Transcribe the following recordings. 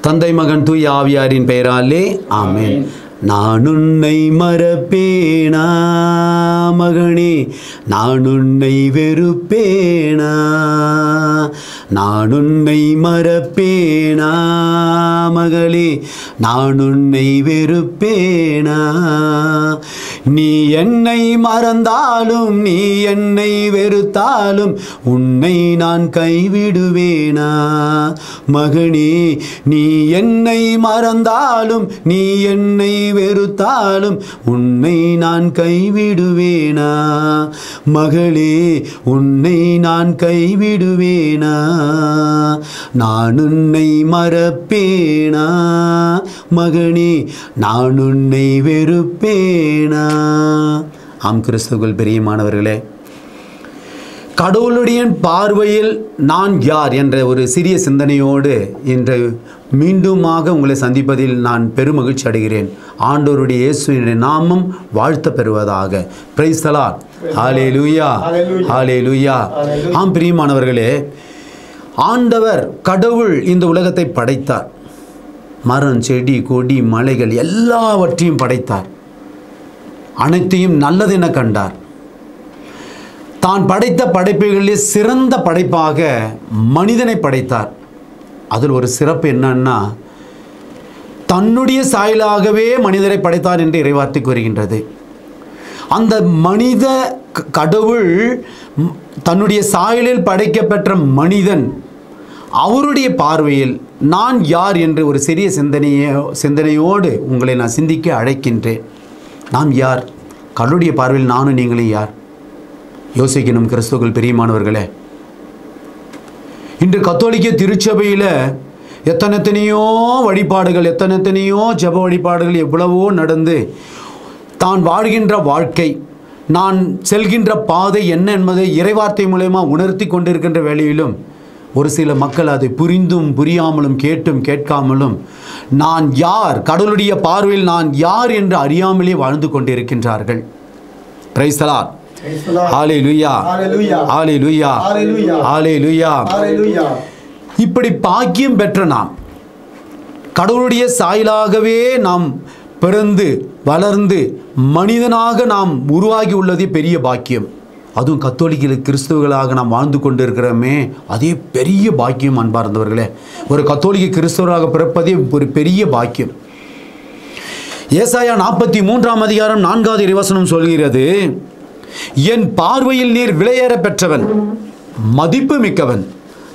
தந்தை மகன் தூய் ஆவியாரின் பெயராலே ஆமேன். நான் உன்னை மறப்பேனா மகனே? நான் உன்னை வெறுப்பேனா நான் உன்னை மறப்பேனா மகளே? நான் உன்னை வெறுப்பேனா நீ என்னை மறந்தாலும் நீ என்னை வெறுத்தாலும் உன்னை நான் கைவிடுவேனா? மகனே நீ என்னை மறந்தாலும் நீ என்னை வெறுத்தாலும் உன்னை நான் கைவிடுவேனா? மகளே உன்னை நான் கைவிடுவேனா? நான் உன்னை மறப்பேனா? மகனே நான் உன்னை வெறுப்பேனா? ஆம் கிறிஸ்துவுக்குள் பிரியமானவர்களே கடவுளுடைய பார்வையில் நான் யார் என்ற ஒரு சிறிய சிந்தனையோடு இன்று மீண்டுமாக உங்களை சந்திப்பதில் நான் பெருமகிழ்ச்சி அடைகிறேன். ஆண்டோருடைய இயேசுவினுடைய நாமம் வாழ்த்த பெறுவதாக. பிரைஸ்தலா ஹாலே லூயா ஹாலே லூயா ஆம் பிரியமானவர்களே ஆண்டவர் கடவுள் இந்த உலகத்தை படைத்தார். மரம் செடி கொடி மலைகள் எல்லாவற்றையும் படைத்தார். அனைத்தையும் நல்லதென கண்டார். தான் படைத்த படைப்புகளிலே சிறந்த படைப்பாக மனிதனை படைத்தார். அதில் ஒரு சிறப்பு என்னன்னா தன்னுடைய சாயலாகவே மனிதரை படைத்தார் என்று இறைவார்த்தை கூறுகின்றது. அந்த மனித க- கடவுள் தன்னுடைய சாயலில் படைக்கப்பெற்ற மனிதன் அவருடைய பார்வையில் நான் யார் என்று ஒரு சிறிய சிந்தனையோ சிந்தனையோடு உங்களை நான் சிந்திக்க அழைக்கின்றேன். நாம் யார்? கடவுளுடைய பார்வையில் நானும் நீங்களும் யார்? யோசிக்கணும் கிறிஸ்துக்கள் பெரியமானவர்களே. இன்று கத்தோலிக்க திருச்சபையில் எத்தனை எத்தனையோ வழிபாடுகள் எத்தனை எத்தனையோ ஜெப வழிபாடுகள் எவ்வளவோ நடந்து தான் வாழ்கின்ற வாழ்க்கை நான் செல்கின்ற பாதை என்ன என்பதை இறைவார்த்தை மூலயமா உணர்த்தி கொண்டிருக்கின்ற வேளையிலும் ஒரு சில மக்கள் அதை புரிந்தும் புரியாமலும் கேட்டும் கேட்காமலும் நான் யார் கடவுளுடைய பார்வையில் நான் யார் என்று அறியாமலே வாழ்ந்து கொண்டிருக்கின்றார்கள் Lord. ஆலே லுய்யா Hallelujah. ஆலே லுய்யா Hallelujah. ஆலே லுய்யா. இப்படி பாக்கியம் பெற்ற நாம் கடவுளுடைய சாயலாகவே நாம் பிறந்து வளர்ந்து மனிதனாக நாம் உருவாகி உள்ளதே பெரிய பாக்கியம் அதுவும் கத்தோலிக்க கிறிஸ்துவர்களாக நாம் வாழ்ந்து கொண்டிருக்கிறோமே அதே பெரிய பாக்கியம் அன்பார்ந்தவர்களே. ஒரு கத்தோலிக்க கிறிஸ்துவராக பிறப்பதே ஒரு பெரிய பாக்கியம். ஏசாயா நாற்பத்தி மூன்றாம் அதிகாரம் நான்காவது இறைவசனம் சொல்கிறது என் பார்வையில் நீர் விலையேற பெற்றவன் மதிப்பு மிக்கவன்.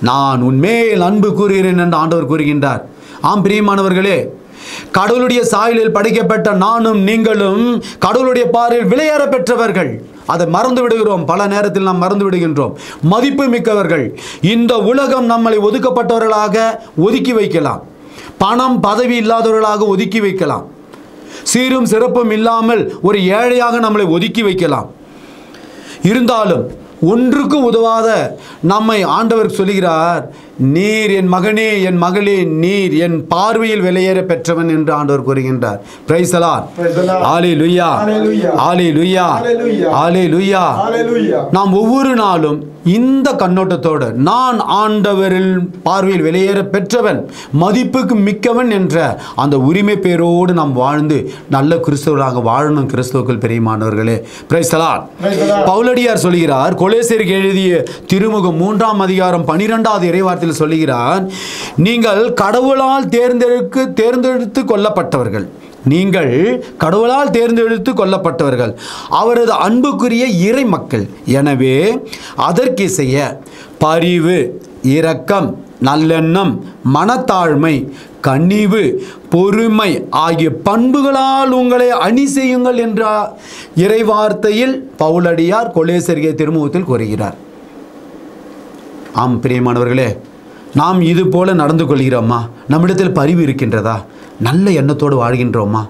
நான் உன்மேல் அன்பு கூறுகிறேன் என்று ஆண்டவர் கூறுகின்றார். ஆம் பிரியமானவர்களே கடவுளுடைய சாயலில் படைக்கப்பட்ட நானும் நீங்களும் கடவுளுடைய பார்வையில் விலையேற பெற்றவர்கள். அதை மறந்து விடுகிறோம். பல நேரத்தில் நாம் மறந்து விடுகின்றோம். மதிப்பு மிக்கவர்கள் இந்த உலகம் நம்மளை ஒதுக்கப்பட்டவர்களாக ஒதுக்கி வைக்கலாம். பணம் பதவி இல்லாதவர்களாக ஒதுக்கி வைக்கலாம். சீரும் சிறப்பும் இல்லாமல் ஒரு ஏழையாக நம்மளை ஒதுக்கி வைக்கலாம். இருந்தாலும் ஒன்றுக்கு உதவாத நம்மை ஆண்டவர் சொல்கிறார் நீர் என் மகனே என் மகளே நீர் என் பார்வையில் வெளியேற பெற்றவன் என்று ஆண்டவர் கூறுகின்றார் பிரைசலார். ஆலே லுய்யா. ஆலே லுய்யா. ஆலே லுய்யா. நாம் ஒவ்வொரு நாளும் இந்த கண்ணோட்டத்தோடு நான் ஆண்டவரில் பார்வையில் வெளியேற பெற்றவன் மதிப்புக்கு மிக்கவன் என்ற அந்த உரிமை பேரோடு நாம் வாழ்ந்து நல்ல கிறிஸ்தவர்களாக வாழணும் கிறிஸ்தவர்கள் பெரியமானவர்களே Lord. பவுலடியார் சொல்கிறார் கொலேசருக்கு எழுதிய திருமுகம் மூன்றாம் அதிகாரம் பனிரெண்டாவது இறைவார்த்தையில் சொல்லுகிறான் நீங்கள் கடவுளால் தேர்ந்தெடுக்க தேர்ந்தெடுத்து கொள்ளப்பட்டவர்கள் நீங்கள் கடவுளால் தேர்ந்தெடுத்து கொள்ளப்பட்டவர்கள் அவரது அன்புக்குரிய இறை மக்கள் எனவே அதற்கிசைய பரிவு இரக்கம் நல்லெண்ணம் மனத்தாழ்மை கனிவு பொறுமை ஆகிய பண்புகளால் உங்களை அணி செய்யுங்கள் என்ற இறைவார்த்தையில் பவுலடியார் கொலேசரிய திருமுகத்தில் கூறுகிறார். ஆம் பிரியமானவர்களே நாம் இது போல நடந்து கொள்கிறோமா நம்மிடத்தில் பரிவு இருக்கின்றதா? நல்ல எண்ணத்தோடு வாழ்கின்றோமா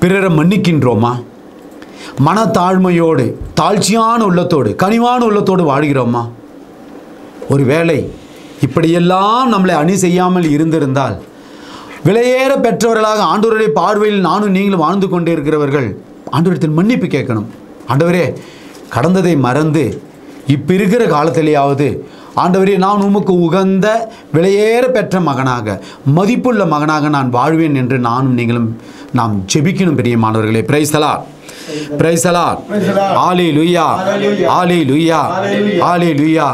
பிறரை மன்னிக்கின்றோமா மனத்தாழ்மையோடு தாழ்ச்சியான உள்ளத்தோடு கனிவான உள்ளத்தோடு வாழ்கிறோமா ஒருவேளை இப்படியெல்லாம் நம்மளை அணி செய்யாமல் இருந்திருந்தால் விலையேற பெற்றவர்களாக ஆண்டோருடைய பார்வையில் நானும் நீங்களும் வாழ்ந்து கொண்டே இருக்கிறவர்கள் ஆண்டவரத்தில் மன்னிப்பு கேட்கணும். ஆண்டவரே கடந்ததை மறந்து இப்போ இருக்கிற காலத்திலேயாவது ஆண்டவரே நான் உமக்கு உகந்த விலையேற பெற்ற மகனாக மதிப்புள்ள மகனாக நான் வாழ்வேன் என்று நானும் நீங்களும் நாம் ஜெபிக்கணும் பிரியமானவர்களே பிரைஸ்தலா பிரைஸ்தலா ஆலே லுய்யா ஆலே லுய்யா ஆலே லுய்யா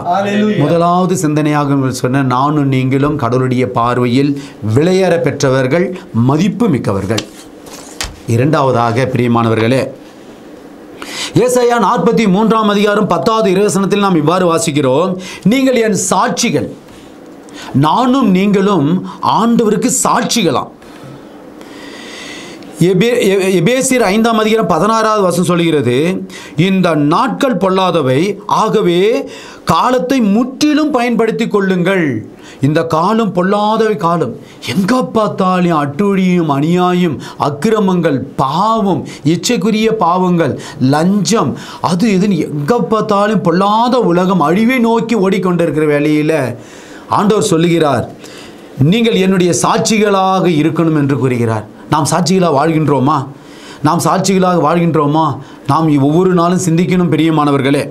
முதலாவது சிந்தனையாக சொன்ன நானும் நீங்களும் கடவுளுடைய பார்வையில் விலையேற பெற்றவர்கள் மதிப்பு மிக்கவர்கள். இரண்டாவதாக பிரியமானவர்களே ஏசையா நாற்பத்தி மூன்றாம் அதிகாரம் பத்தாவது இரவசனத்தில் நாம் இவ்வாறு வாசிக்கிறோம். நீங்கள் என் சாட்சிகள் நானும் நீங்களும் ஆண்டவருக்கு சாட்சிகளாம். எபே எபேசியர் ஐந்தாம் அதிகாரம் பதினாறாவது வசம் சொல்கிறது இந்த நாட்கள் பொல்லாதவை ஆகவே காலத்தை முற்றிலும் பயன்படுத்திக் கொள்ளுங்கள். இந்த காலம் பொல்லாதவை காலம். எங்க பார்த்தாலும் அட்டுழியும் அநியாயம் அக்கிரமங்கள் பாவம் இச்சைக்குரிய பாவங்கள் லஞ்சம் அது இதுன்னு எங்க பார்த்தாலும் பொல்லாத உலகம் அழிவை நோக்கி ஓடிக்கொண்டிருக்கிற வேலையில் ஆண்டவர் சொல்லுகிறார் நீங்கள் என்னுடைய சாட்சிகளாக இருக்கணும் என்று கூறுகிறார். நாம் சாட்சிகளாக வாழ்கின்றோமா? நாம் சாட்சிகளாக வாழ்கின்றோமா? நாம் ஒவ்வொரு நாளும் சிந்திக்கணும் பிரியமானவர்களே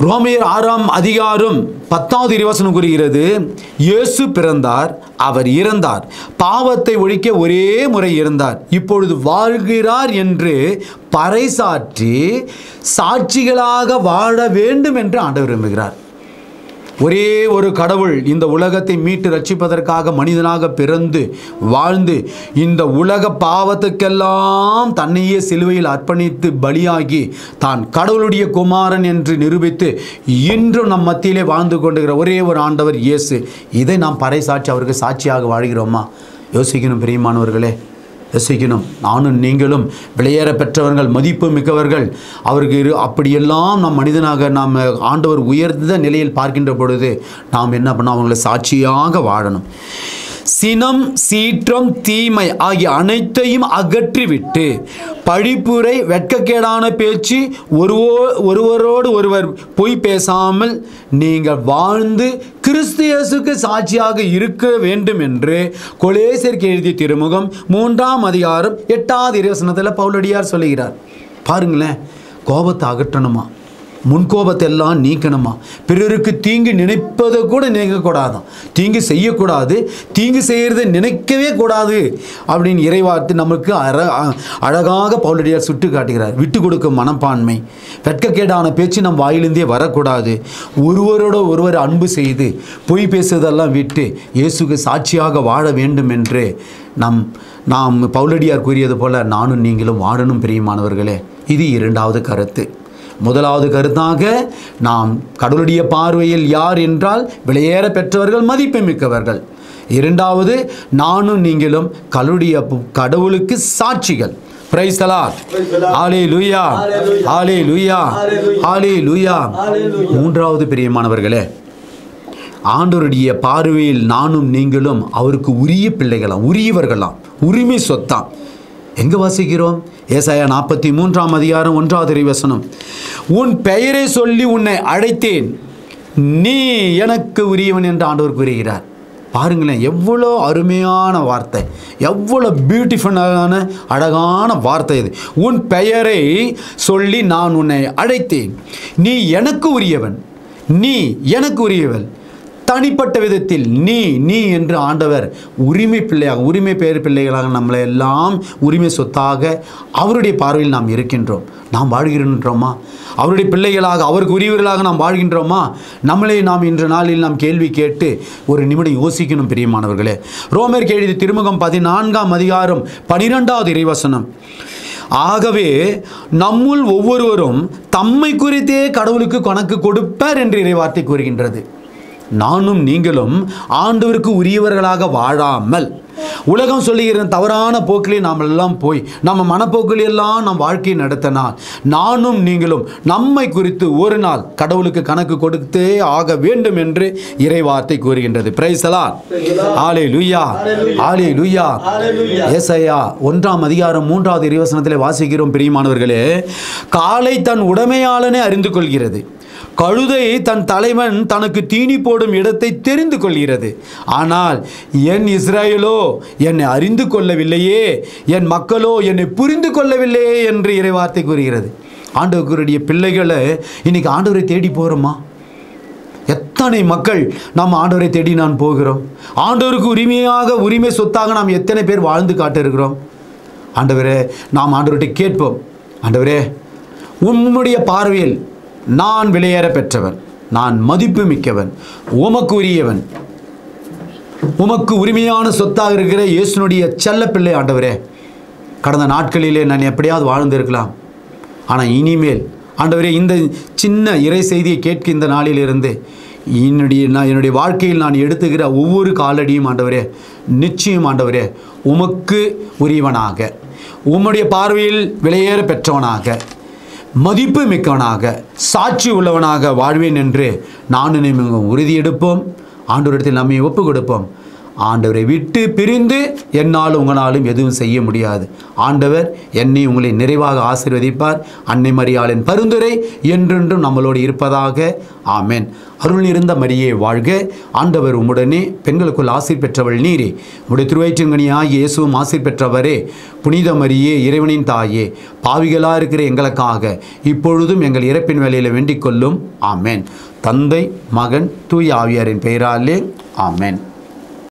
ரோமையர் ஆறாம் அதிகாரம் பத்தாவது இருவசனம் கூறுகிறது இயேசு பிறந்தார் அவர் இறந்தார். பாவத்தை ஒழிக்க ஒரே முறை இருந்தார் இப்பொழுது வாழ்கிறார் என்று பறைசாற்றி சாட்சிகளாக வாழ வேண்டும் என்று ஆண்டவர் விரும்புகிறார். ஒரே ஒரு கடவுள் இந்த உலகத்தை மீட்டு ரட்சிப்பதற்காக மனிதனாக பிறந்து வாழ்ந்து இந்த உலக பாவத்துக்கெல்லாம் தன்னையே சிலுவையில் அர்ப்பணித்து பலியாகி தான் கடவுளுடைய குமாரன் என்று நிரூபித்து இன்றும் நம் மத்தியிலே வாழ்ந்து கொண்டுகிற ஒரே ஒரு ஆண்டவர் இயேசு. இதை நாம் பறைசாட்சி அவருக்கு சாட்சியாக வாழ்கிறோமா? யோசிக்கணும் பிரியமானவர்களே. ரசிக்கணும். நானும் நீங்களும் விளையேற பெற்றவர்கள் மதிப்பு மிக்கவர்கள். அவருக்கு இரு அப்படியெல்லாம் நாம் மனிதனாக நாம் ஆண்டவர் உயர்ந்த நிலையில் பார்க்கின்ற பொழுது நாம் என்ன பண்ணோம் அவங்களை சாட்சியாக வாழணும். சினம் சீற்றம் தீமை ஆகிய அனைத்தையும் அகற்றிவிட்டு பழிப்புரை வெட்கக்கேடான பேச்சு ஒருவோ ஒருவரோடு ஒருவர் பொய் பேசாமல் நீங்கள் வாழ்ந்து கிறிஸ்து இயேசுக்கு சாட்சியாக இருக்க வேண்டும் என்று கொலேசருக்கு எழுதிய திருமுகம் மூன்றாம் அதிகாரம் எட்டாவது இரவசனத்தில் பவுலடியார் சொல்லுகிறார். பாருங்களேன் கோபத்தை அகற்றணுமா? முன்கோபத்தெல்லாம் நீக்கணுமா? பிறருக்கு தீங்கு நினைப்பதை கூட நினைக்கக்கூடாதான் தீங்கு செய்யக்கூடாது. தீங்கு செய்கிறதை நினைக்கவே கூடாது. அப்படின்னு இறைவார்த்து நமக்கு அற அழகாக பவுலடியார் சுட்டு காட்டுகிறார். விட்டு கொடுக்கும் மனப்பான்மை. வெட்கக்கேடான பேச்சு நம் வாயிலிருந்தே வரக்கூடாது. ஒருவரோட ஒருவர் அன்பு செய்து பொய் பேசுவதெல்லாம் விட்டு இயேசுக்கு சாட்சியாக வாழ வேண்டும் என்று நம் நாம் பவுலடியார் கூறியது போல நானும் நீங்களும் வாழணும் பிரியமானவர்களே. இது இரண்டாவது கருத்து. முதலாவது கருத்தாக நாம் கடவுளுடைய பார்வையில் யார் என்றால் விலையேற பெற்றவர்கள் மதிப்பு மிக்கவர்கள் இரண்டாவது நானும் நீங்களும் கடவுளுடைய கடவுளுக்கு சாட்சிகள். பிரைஸ் ஆலே லுயா ஆலே லுயா ஆலே லுயா மூன்றாவது பிரியமானவர்களே ஆண்டவருடைய பார்வையில் நானும் நீங்களும் அவருக்கு உரிய பிள்ளைகளாம் உரியவர்களாம் உரிமை சொத்தாம். எங்கே வாசிக்கிறோம்? ஏசாயா நாற்பத்தி மூன்றாம் அதிகாரம் ஒன்றாவது வசனம் உன் பெயரை சொல்லி உன்னை அழைத்தேன். நீ எனக்கு உரியவன் என்று ஆண்டவர் கூறுகிறார். பாருங்களேன் எவ்வளோ அருமையான வார்த்தை. எவ்வளோ பியூட்டிஃபுல்லான அழகான வார்த்தை இது. உன் பெயரை சொல்லி நான் உன்னை அழைத்தேன். நீ எனக்கு உரியவன். நீ எனக்கு உரியவன் தனிப்பட்ட விதத்தில் நீ நீ என்று ஆண்டவர் உரிமை பிள்ளையாக உரிமை பேர் பிள்ளைகளாக நம்மளை எல்லாம் உரிமை சொத்தாக அவருடைய பார்வையில் நாம் இருக்கின்றோம். நாம் வாழ்கின்றோமா? அவருடைய பிள்ளைகளாக அவருக்கு உரியவர்களாக நாம் வாழ்கின்றோமா? நம்மளே நாம் இன்று நாளில் நாம் கேள்வி கேட்டு ஒரு நிமிடம் யோசிக்கணும் பிரியமானவர்களே. ரோமர் எழுதிய திருமுகம் பதினான்காம் அதிகாரம் பனிரெண்டாவது இறைவசனம். ஆகவே நம்முள் ஒவ்வொருவரும் தம்மை குறித்தே கடவுளுக்கு கணக்கு கொடுப்பர் என்று இறைவார்த்தை கூறுகின்றது. நானும் நீங்களும் ஆண்டவருக்கு உரியவர்களாக வாழாமல். உலகம் சொல்லுகிற தவறான போக்கிலே நாம் எல்லாம் போய் நம்ம மனப்போக்கில் எல்லாம் நம் வாழ்க்கையை நடத்தினால் நானும் நீங்களும் நம்மை குறித்து ஒரு நாள் கடவுளுக்கு கணக்கு கொடுத்தே ஆக வேண்டும் என்று இறைவார்த்தை கூறுகின்றது. பிரைசலா ஆலே லுய்யா ஆலே லுய்யா ஏசையா ஒன்றாம் அதிகாரம் மூன்றாவது இறைவசனத்தில் வாசிக்கிறோம் பிரியமானவர்களே. காலை தன் உடைமையாளனே அறிந்து கொள்கிறது. கழுதை தன் தலைவன் தனக்கு தீனி போடும் இடத்தை தெரிந்து கொள்கிறது. ஆனால் என் இஸ்ரேலோ என்னை அறிந்து கொள்ளவில்லையே என் மக்களோ என்னை புரிந்து கொள்ளவில்லையே என்று இறைவார்த்தை கூறுகிறது. ஆண்டவருடைய பிள்ளைகளை இன்னைக்கு ஆண்டவரை தேடி போகிறோமா எத்தனை மக்கள் நாம் ஆண்டவரை தேடி நான் போகிறோம்? ஆண்டவருக்கு உரிமையாக உரிமை சொத்தாக நாம் எத்தனை பேர் வாழ்ந்து காட்டிருக்கிறோம் ஆண்டவரே நாம் ஆண்டவர்கிட்ட கேட்போம். ஆண்டவரே உம்முடைய பார்வையில் நான் விலையேற பெற்றவன் நான் மதிப்பு மிக்கவன் உமக்கு உரியவன் உமக்கு உரிமையான சொத்தாக இருக்கிற இயேசுனுடைய செல்ல பிள்ளை ஆண்டவரே கடந்த நாட்களிலே நான் எப்படியாவது வாழ்ந்திருக்கலாம் ஆனால் இனிமேல் ஆண்டவரே இந்த சின்ன இறை செய்தியை கேட்க இந்த நாளிலிருந்து என்னுடைய நான் என்னுடைய வாழ்க்கையில் நான் எடுத்துக்கிற ஒவ்வொரு காலடியும் ஆண்டவரே நிச்சயம் ஆண்டவரே உமக்கு உரியவனாக. உம்முடைய பார்வையில் விலையேற பெற்றவனாக. மதிப்பு மிக்கவனாக சாட்சி உள்ளவனாக வாழ்வேன் என்று நானும் உறுதியெடுப்போம். ஆண்டோரிடத்தில் நம்மை ஒப்பு கொடுப்போம் ஆண்டவரை விட்டு பிரிந்து என்னால் உங்களாலும் எதுவும் செய்ய முடியாது. ஆண்டவர் என்னை உங்களை நிறைவாக ஆசீர்வதிப்பார். அன்னை மரியாளின் பரிந்துரை என்றென்றும் நம்மளோடு இருப்பதாக. ஆமேன். அருள் இருந்த மரியே வாழ்க. ஆண்டவர் உம்முடனே பெண்களுக்குள் ஆசீர் பெற்றவள் நீரே. உடைய திருவயிற்றுங்கனியாகிய இயேசுவும் ஆசிர் பெற்றவரே. புனித மரியே இறைவனின் தாயே. பாவிகளாக இருக்கிற எங்களுக்காக இப்பொழுதும் எங்கள் இறப்பின் வேலையில் வேண்டிக் கொள்ளும். ஆமேன். தந்தை மகன் தூய் ஆவியாரின் பெயராலே. ஆமேன்.